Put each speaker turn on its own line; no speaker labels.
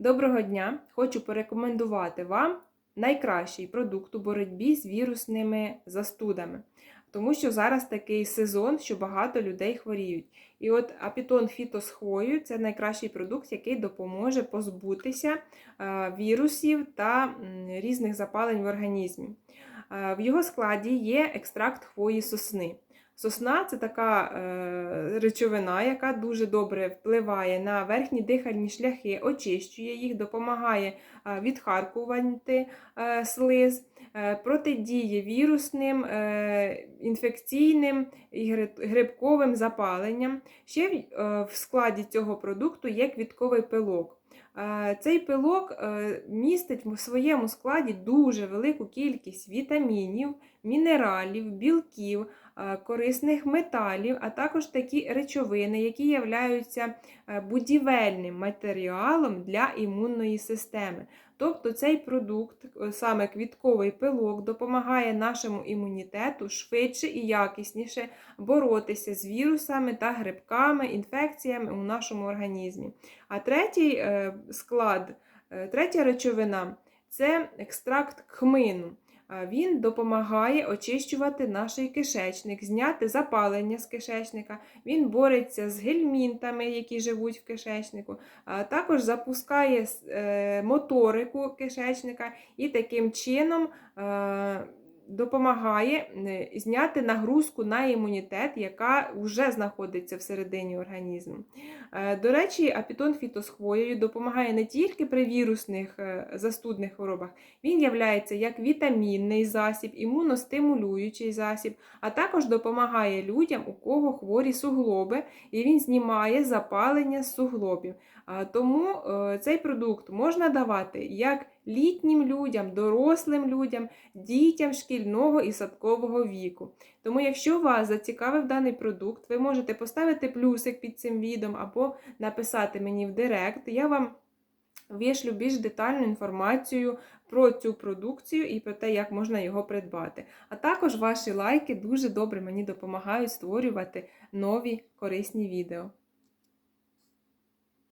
Доброго дня! Хочу порекомендувати вам найкращий продукт у боротьбі з вірусними застудами. Тому що зараз такий сезон, що багато людей хворіють. І от апітон фіто з – це найкращий продукт, який допоможе позбутися е, вірусів та різних запалень в організмі. Е, В його складі є екстракт хвої сосни. Сосна це така е, речовина, яка дуже добре впливає на верхні дихальні шляхи, очищує їх, допомагає е, відхаркувати е, слиз, протидіє вірусним, інфекційним і грибковим запаленням. Ще в складі цього продукту є квітковий пилок. Цей пилок е, містить в своєму складі дуже велику кількість вітамінів, мінералів, білків, е, корисних металів, а також такі речовини, які являються е, будівельним матеріалом для імунної системи. Тобто цей продукт, е, саме квітковий пилок, допомагає нашому імунітету швидше і якісніше боротися з вірусами та грибками, інфекціями у нашому організмі. А третій е, склад, е, третя речовина це екстракт кхмину. Він допомагає очищувати наш кишечник, зняти запалення з кишечника. Він бореться з гельмінтами, які живуть в кишечнику, також запускає е, моторику кишечника і таким чином е, допомагає е, зняти нагрузку на імунітет, яка вже знаходиться всередині організму. Е, До речі, апітон фіто з хвоєю допомагає не тільки при вірусних е, застудних хворобах, він являється як вітамінний засіб, імуностимулюючий засіб, а також допомагає людям, у кого хворі суглоби, і він знімає запалення суглобів. Тому цей продукт можна давати як літнім людям, дорослим людям, дітям шкільного і садкового віку. Тому, якщо вас зацікавив даний продукт, ви можете поставити плюсик під цим відео або написати мені в директ. Я вам вишлю більш детальну інформацію про цю продукцію і про те, як можна його придбати. А також ваші лайки дуже добре мені допомагають створювати нові корисні відео.